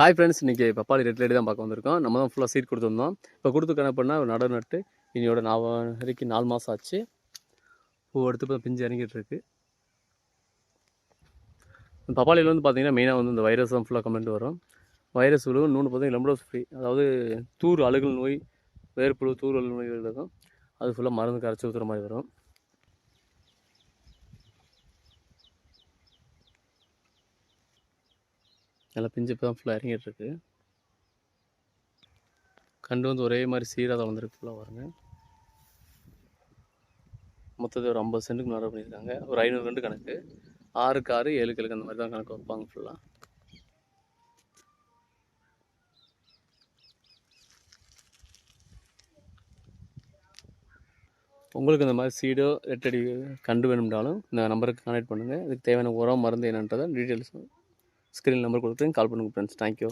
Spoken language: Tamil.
ஹாய் ஃப்ரெண்ட்ஸ் இன்றைக்கி பப்பாளி ரெட் லைட் தான் பார்க்க வந்திருக்கோம். நம்ம தான் ஃபுல்லாக சீட் கொடுத்துருந்தோம். இப்போ கொடுத்து கணக்கு பண்ணால் நடவு நட்டு இனியோட நான் வரைக்கும் நாலு மாதம் ஆச்சு. பூ எடுத்து இப்போ பிஞ்சு இறங்கிட்டு இருக்கு. பப்பாளியில் வந்து பார்த்தீங்கன்னா மெயினாக வந்து இந்த வைரஸ் தான் ஃபுல்லாக கமெண்ட் வரும். வைரஸ் விழுவும் இன்னொன்று பார்த்தீங்கன்னா லெம்டோஸ் ஃப்ரீ அதாவது தூர் அழுகல் நோய் வேர்ப்புழு தூர் அழுகல் நோய்கள் இருக்கும் அது ஃபுல்லாக மருந்து கரைச்சி ஊற்றுற மாதிரி வரும். நல்லா பிஞ்சு இப்போ தான் ஃபுல்லாக இறங்கிட்டு இருக்கு கண்டு வந்து ஒரே மாதிரி சீராக தான் வந்திருக்கு ஃபுல்லாக வருங்க மொத்தத்தில் ஒரு ஐம்பது சென்ட்டுக்கு நடவு பண்ணியிருக்காங்க. ஒரு ஐநூறு ரெண்டு கணக்கு. ஆறுக்கு ஆறு ஏழு கிழக்கு அந்த மாதிரி தான் கணக்கு வைப்பாங்க ஃபுல்லாக உங்களுக்கு இந்த மாதிரி சீடோ ரெட்டடி கண்டு வேணும்னாலும் இந்த நம்பருக்கு கான்டாக்ட் பண்ணுங்கள் இதுக்கு தேவையான உரம் மருந்து என்னன்றதை டீட்டெயில்ஸ் ஸ்க்ரீன் நம்பர் கொடுத்துருங்க கால் பண்ணுங்கள் ஃப்ரெண்ட்ஸ் தேங்க்யூ